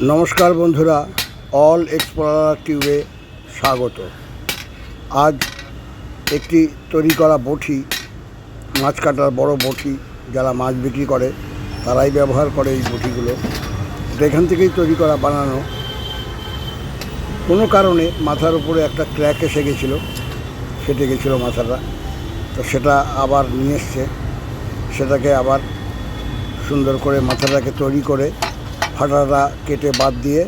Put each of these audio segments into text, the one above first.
নমস্কার বন্ধুরা all explorer টিউবে স্বাগত। আজ একটি তৈরি করা বটি, মাছ কাটার বড় বটি, যারা মাছ বিক্রি করে, তারাই ব্যবহার করে এই বটিগুলো। এখান থেকেই তৈরি করা, বানানো। কোনো কারণে মাথার উপরে একটা ক্র্যাক এসে গেছিল, ফেটে গেছিল মাথাটা। তো সেটা আবার নিয়ে এসছে। সেটাকে আবার সুন্দর করে মাথাটাকে তৈরি করে ফাটাটা কেটে বাদ দিয়ে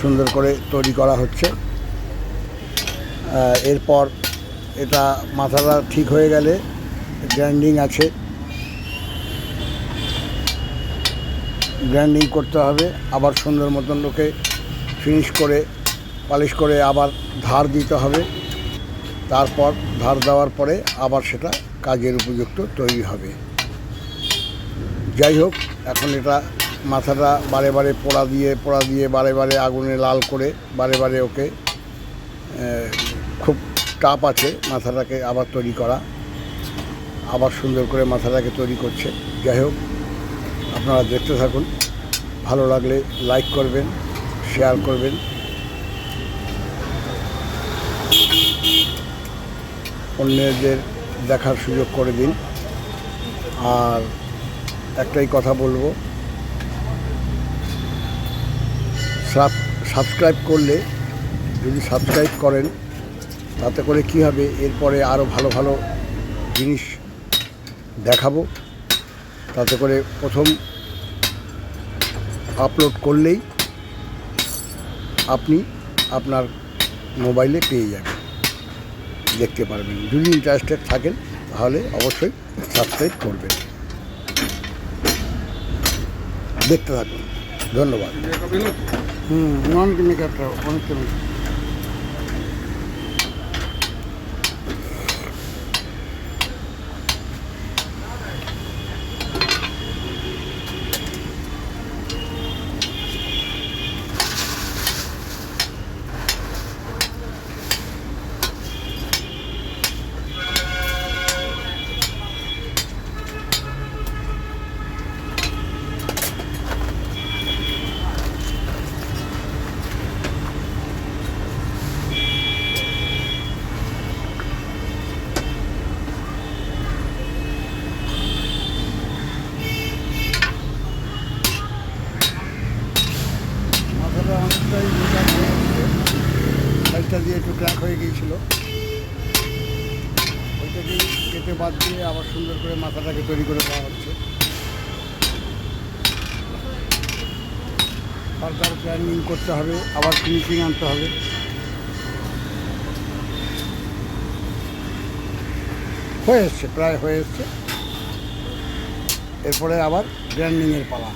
সুন্দর করে তৈরি করা হচ্ছে। এরপর এটা মাথাটা ঠিক হয়ে গেলে গ্রাইন্ডিং আছে। গ্রাইন্ডিং করতে হবে, আবার সুন্দর মতন লোকে ফিনিশ করে, পালিশ করে আবার ধার দিতে হবে। তারপর ধার দেওয়ার পরে আবার সেটা কাজের উপযুক্ত তৈরি হবে। যাই হোক, এখন এটা মাথাটা বারে বারে পোড়া দিয়ে পোড়া দিয়ে বারে বারে আগুনে লাল করে বারে বারে ওকে খুব টাপ আছে মাথাটাকে আবার তৈরি করা। আবার সুন্দর করে মাথাটাকে তৈরি করছে। যাই হোক, আপনারা দেখতে থাকুন। ভালো লাগলে লাইক করবেন, শেয়ার করবেন। অন্যদের দেখার সুযোগ করে দিন। আর একটাই কথা বলব সাব- সাবস্ক্রাইব করলে, যদি সাবস্ক্রাইব করেন, তাতে করে কী হবে? এরপরে আরও ভালো ভালো জিনিস দেখাবো। তাতে করে প্রথম আপলোড করলেই আপনি আপনার মোবাইলে পেয়ে যাবেন। দেখতে পারবেন। যদি ইন্টারেস্টেড থাকেন, তাহলে অবশ্যই সাবস্ক্রাইব করবেন। দেখতে থাকুন। ধন্যবাদ। হুম নন কেমিক্যালটা অনেক কেমিক্যাল সাইডটা দিয়ে একটু ক্র্যাক হয়ে গিয়েছিল। ওইটাকেই কেটে বাদ দিয়ে আবার সুন্দর করে মাথাটাকে তৈরি করে দেওয়া হচ্ছে। ফার্দার প্ল্যানিং করতে হবে, আবার ফিনিশিং আনতে হবে। হয়ে এসছে, প্রায় হয়ে এসছে। এরপরে আবার গ্র্যান্ডিংয়ের পালা।